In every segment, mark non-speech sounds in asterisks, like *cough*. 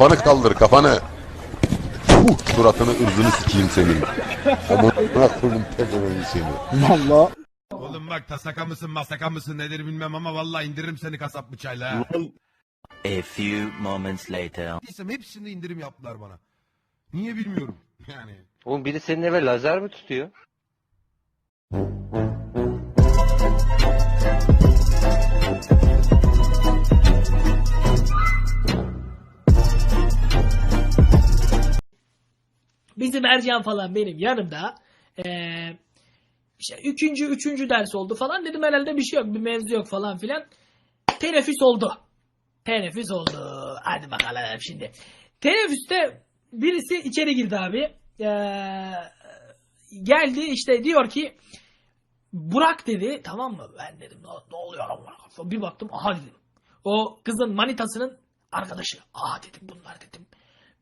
Kafanı kaldır kafanı. Huh, suratını ırzını sikeyim senin. Amına koydum pezevenk seni. Valla. Oğlum bak tasaka mısın masaka mısın nedir bilmem ama vallahi indiririm seni kasap bıçağıyla ha. A few moments later. Neyse hepsinde indirim yaptılar bana. Niye bilmiyorum yani. Oğlum biri senin eve lazer mi tutuyor? Bizim Ercan falan benim yanımda. Ee, işte üçüncü, üçüncü ders oldu falan. Dedim herhalde bir şey yok. Bir mevzu yok falan filan. Teneffüs oldu. Teneffüs oldu. Hadi bakalım şimdi. Teneffüste birisi içeri girdi abi. Ee, geldi işte diyor ki Burak dedi tamam mı? Ben dedim ne, oluyor Allah Bir baktım aha dedim. O kızın manitasının arkadaşı. Aa dedim bunlar dedim.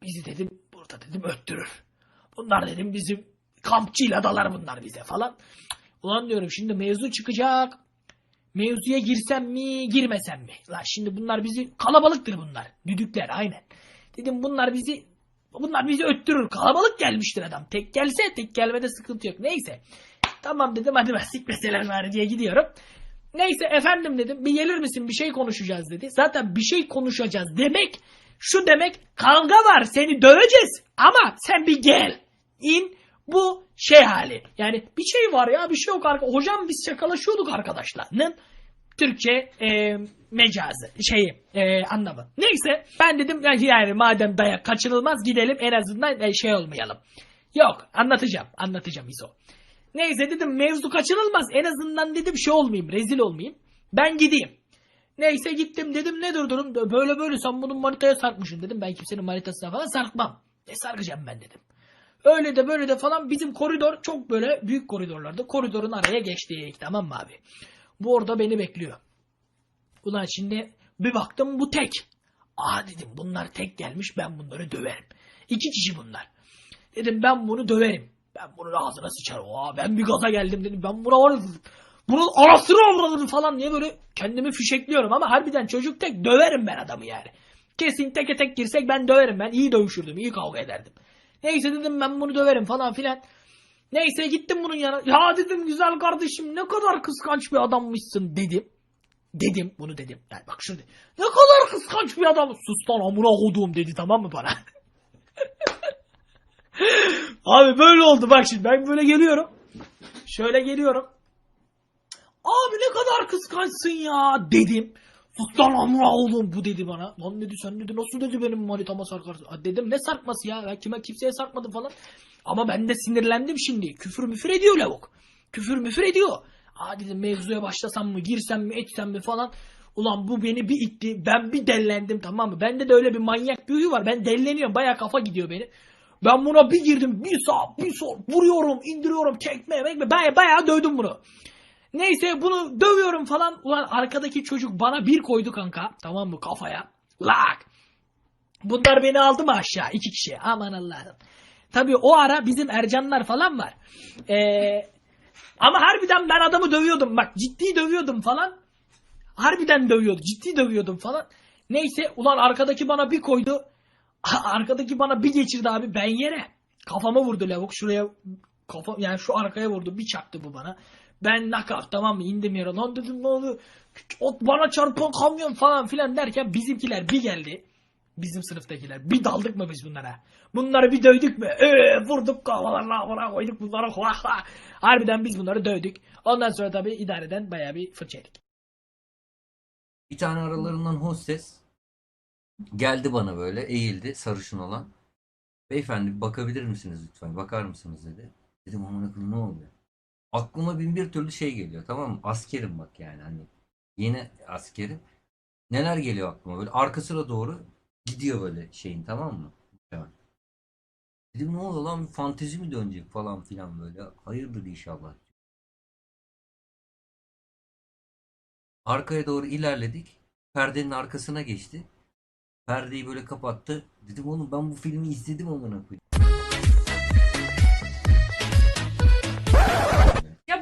Bizi dedim burada dedim öttürür. Bunlar dedim bizim kampçıyla dalar bunlar bize falan. Ulan diyorum şimdi mevzu çıkacak. Mevzuya girsem mi girmesem mi? Lan şimdi bunlar bizi kalabalıktır bunlar. Düdükler aynen. Dedim bunlar bizi bunlar bizi öttürür. Kalabalık gelmiştir adam. Tek gelse tek gelmede sıkıntı yok. Neyse. Tamam dedim hadi ben sikmeseler bari diye gidiyorum. Neyse efendim dedim bir gelir misin bir şey konuşacağız dedi. Zaten bir şey konuşacağız demek şu demek kavga var seni döveceğiz ama sen bir gel. İn bu şey hali. Yani bir şey var ya bir şey yok. arka- Hocam biz şakalaşıyorduk arkadaşlarının. Türkçe e, mecazı şeyi e, anlamı. Neyse ben dedim yani, madem dayak kaçınılmaz gidelim en azından e, şey olmayalım. Yok anlatacağım anlatacağım İso. Neyse dedim mevzu kaçınılmaz en azından dedim şey olmayayım rezil olmayayım. Ben gideyim. Neyse gittim dedim ne durum böyle böyle sen bunun manitaya sarkmışsın dedim. Ben kimsenin manitasına falan sarkmam. Ne sarkacağım ben dedim. Öyle de böyle de falan bizim koridor çok böyle büyük koridorlarda. Koridorun araya geçtik tamam mı abi? Bu orada beni bekliyor. Ulan şimdi bir baktım bu tek. Aa dedim bunlar tek gelmiş ben bunları döverim. İki kişi bunlar. Dedim ben bunu döverim. Ben bunun ağzına sıçarım. Aa, ben bir gaza geldim dedim. Ben buna var bunun arasını avradım falan diye böyle kendimi fişekliyorum. Ama harbiden çocuk tek döverim ben adamı yani. Kesin teke tek girsek ben döverim. Ben iyi dövüşürdüm. iyi kavga ederdim. Neyse dedim ben bunu döverim falan filan. Neyse gittim bunun yanına. Ya dedim güzel kardeşim ne kadar kıskanç bir adammışsın dedim. Dedim bunu dedim. Yani bak şurada. Ne kadar kıskanç bir adam. Sus lan amına koduğum dedi tamam mı bana? *laughs* Abi böyle oldu bak şimdi ben böyle geliyorum. Şöyle geliyorum. Abi ne kadar kıskançsın ya dedim. Sus lan amına oğlum bu dedi bana. Lan dedi sen dedi nasıl dedi benim manitama sarkarsın. Dedim ne sarkması ya ben kime kimseye sarkmadım falan. Ama ben de sinirlendim şimdi. Küfür müfür ediyor lavuk. Küfür müfür ediyor. Aa dedim mevzuya başlasam mı girsem mi etsem mi falan. Ulan bu beni bir itti. Ben bir dellendim tamam mı? Bende de öyle bir manyak bir huyu var. Ben delleniyorum. Baya kafa gidiyor beni. Ben buna bir girdim. Bir sağ bir sol. Vuruyorum indiriyorum. Tekme mekme. Baya, bayağı dövdüm bunu. Neyse bunu dövüyorum falan. Ulan arkadaki çocuk bana bir koydu kanka. Tamam mı kafaya. Lak. Bunlar beni aldı mı aşağı? iki kişi. Aman Allah'ım. Tabii o ara bizim Ercanlar falan var. Ee, ama harbiden ben adamı dövüyordum. Bak ciddi dövüyordum falan. Harbiden dövüyordum. Ciddi dövüyordum falan. Neyse ulan arkadaki bana bir koydu. *laughs* Arkadaki bana bir geçirdi abi ben yere. Kafama vurdu lavuk şuraya kafa yani şu arkaya vurdu bir çaktı bu bana. Ben knockout tamam mı indim yere lan dedim ne oluyor? O bana çarpan kamyon falan filan derken bizimkiler bir geldi. Bizim sınıftakiler. Bir daldık mı biz bunlara? Bunları bir dövdük mü? Ee, vurduk kafalarına amına koyduk hua. Harbiden biz bunları dövdük. Ondan sonra tabii idareden bayağı bir fırça. Bir tane aralarından hostes geldi bana böyle eğildi sarışın olan. Beyefendi bakabilir misiniz lütfen? Bakar mısınız dedi. Dedim aman ne oluyor? Aklıma bin bir türlü şey geliyor tamam mı? Askerim bak yani hani yeni askerim. Neler geliyor aklıma böyle arkasına doğru gidiyor böyle şeyin tamam mı? Hemen. Dedim ne oluyor lan fantezi mi dönecek falan filan böyle. Hayırdır inşallah. Arkaya doğru ilerledik. Perdenin arkasına geçti. Perdeyi böyle kapattı. Dedim oğlum ben bu filmi izledim amına koyayım.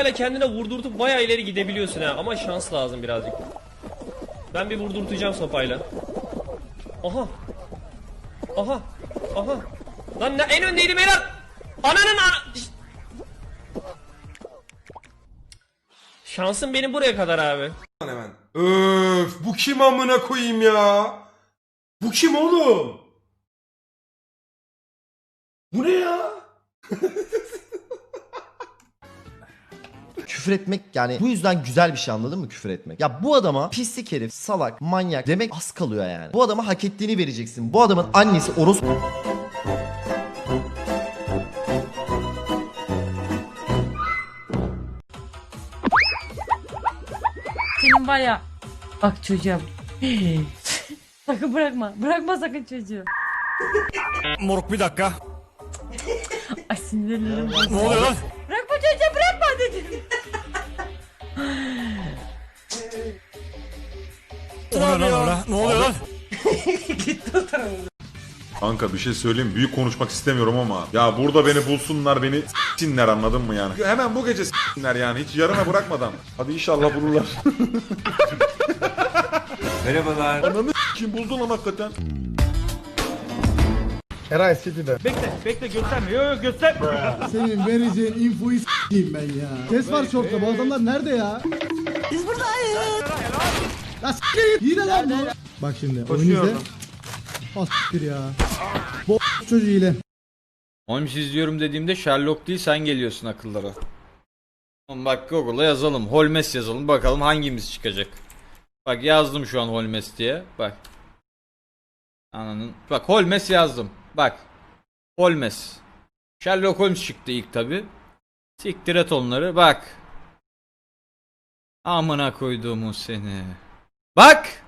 Böyle kendine vurdurtup bayağı ileri gidebiliyorsun ha ama şans lazım birazcık. Ben bir vurdurtacağım sopayla. Aha. Aha. Aha. Lan ne, en öndeydim beyler. Ananın ana... Şansım benim buraya kadar abi. Hemen. Öf bu kim amına koyayım ya? Bu kim oğlum? Bu ne ya? Küfür etmek yani bu yüzden güzel bir şey anladın mı küfür etmek? Ya bu adama pislik herif, salak, manyak demek az kalıyor yani. Bu adama hak ettiğini vereceksin. Bu adamın annesi orospu Senin var ya. Bak çocuğum. *gasps* sakın bırakma. Bırakma sakın çocuğu. Moruk bir dakika. Ay sinirlerim. Ne oluyor lan? Ne oluyor lan orada? Ne oluyor lan? Kanka bir şey söyleyeyim büyük konuşmak istemiyorum ama ya burada beni bulsunlar beni s**sinler anladın mı yani? Hemen bu gece s**sinler yani hiç yarına bırakmadan. Hadi inşallah bulurlar. Merhabalar. Ananı kim buldu lan hakikaten? Eray City'de. Senin vereceğin infoyu s**eyim ben ya. Ses var şortta bu adamlar nerede ya? Biz buradayız. La s**eyim. İyi de lan bu. Bak şimdi oyunu izle. S**tir ya. Bu çocuğu ile. Holmes izliyorum dediğimde Sherlock değil sen geliyorsun akıllara. Oğlum Bak Google'a yazalım. Holmes yazalım. Bakalım hangimiz çıkacak. Bak yazdım şu an Holmes diye. Bak. Ananın. Bak Holmes yazdım. Bak. Holmes. Sherlock Holmes çıktı ilk tabi. Siktir et onları. Bak. Amına koyduğumu seni. Bak.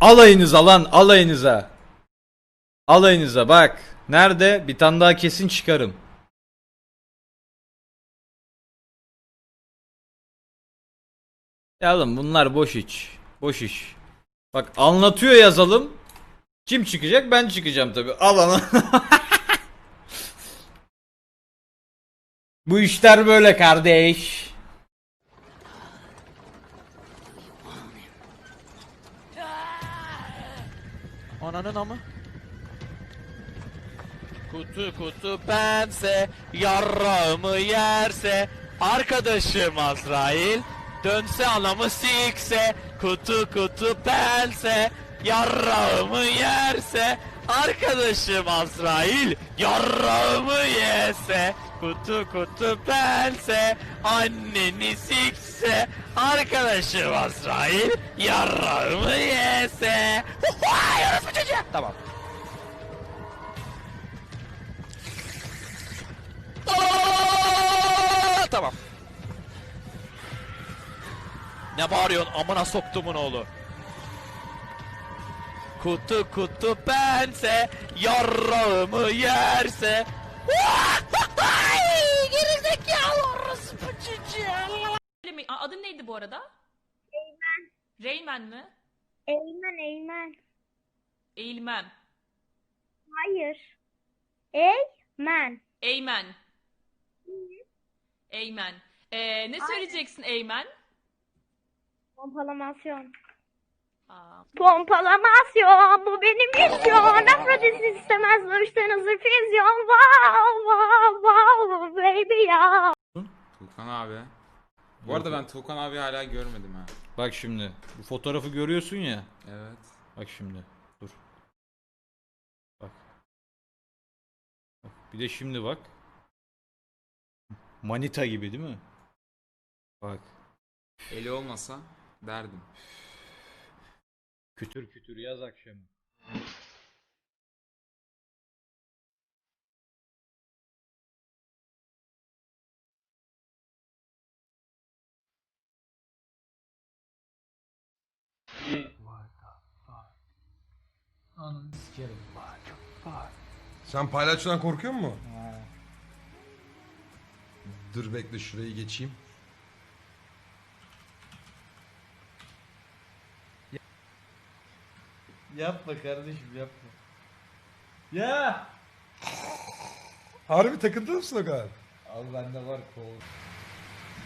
Alayınıza lan alayınıza. Alayınıza bak. Nerede? Bir tane daha kesin çıkarım. Ya oğlum bunlar boş iş. Boş iş. Bak anlatıyor yazalım. Kim çıkacak? Ben çıkacağım tabi. Al ana. *laughs* Bu işler böyle kardeş. Ananın amı. Kutu kutu bense, yarrağımı yerse, arkadaşım Azrail, dönse anamı sikse, kutu kutu bense, yarrağımı yerse, arkadaşım Azrail, yarrağımı yese, kutu kutu bense, anneni sikse, arkadaşım Azrail, yarrağımı yese. Vay, orospu çocuğu. Tamam. Tamam. Ne bağırıyorsun amına soktumun oğlu? Kutu kutu bense, yarrağımı yerse. Gerizekalı orospu çocuğu. Adın neydi bu arada? Reymen. Reymen mi? Eymen Eymen. Eğilmen. Hayır. Eymen. Eymen. Eymen. Ee, ne söyleyeceksin Eymen? Pompalamasyon. Aa, Pompalamasyon bu benim misyon. Afrodit istemez dövüşten hazır füzyon. Wow wow wow baby ya. Tuğkan abi. Bu arada ben Tuğkan abi hala görmedim ha. Bak şimdi. Bu fotoğrafı görüyorsun ya. Evet. Bak şimdi. Dur. Bak. Bak. Bir de şimdi bak. Manita gibi değil mi? Bak. Eli olmasa derdim. Kütür kütür yaz akşamı. Ananı sikerim. Sen paylaşçıdan korkuyor musun? Dur bekle şurayı geçeyim. Yapma kardeşim yapma. Ya. Harbi takıntı mısın o kadar? Abi bende var kol.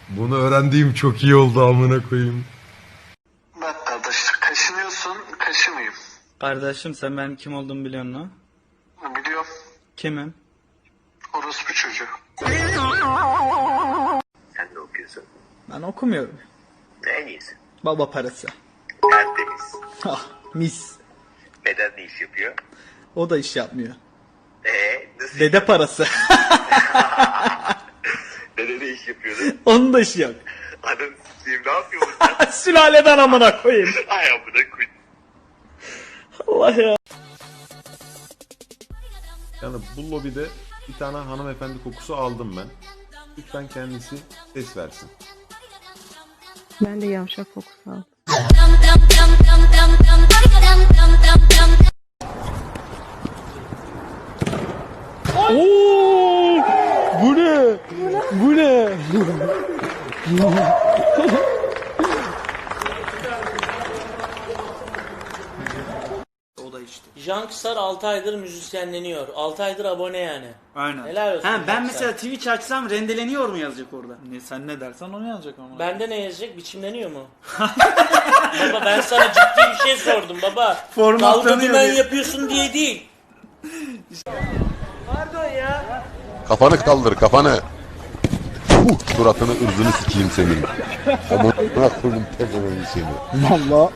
Bunu öğrendiğim çok iyi oldu amına koyayım. Bak kardeş kaşınıyorsun kaşımayayım. Kardeşim sen benim kim olduğumu biliyorsun mu? Biliyorum Kimim? orospu çocuğu. Sen ne okuyorsun? Ben okumuyorum. En iyisi. Baba parası. Tertemiz. Ah mis. Beden ne iş yapıyor? O da iş yapmıyor. Eee nasıl? Dede parası. *laughs* Dede ne iş yapıyordu? Onun da işi yok. Adam sikeyim ne yapıyor bu *laughs* sen? Sülaleden amına koyayım. Ay amına koy. Allah ya. Yani bu lobide bir tane hanımefendi kokusu aldım ben. Lütfen kendisi ses versin. Ben de yavşak kokusu aldım. Janksar 6 aydır müzisyenleniyor. 6 aydır abone yani. Aynen. Helal olsun. Ha, ben Janksar. mesela Twitch açsam rendeleniyor mu yazacak orada? Ne, sen ne dersen onu yazacak ama. Bende ne yazacak? Biçimleniyor mu? *laughs* baba ben sana ciddi bir şey sordum baba. Formatlanıyor Dalga dümen diye. yapıyorsun diye değil. Kafanı kaldır kafanı. Puh, suratını ırzını sikeyim senin. Amına koydum pezevenk seni. Valla.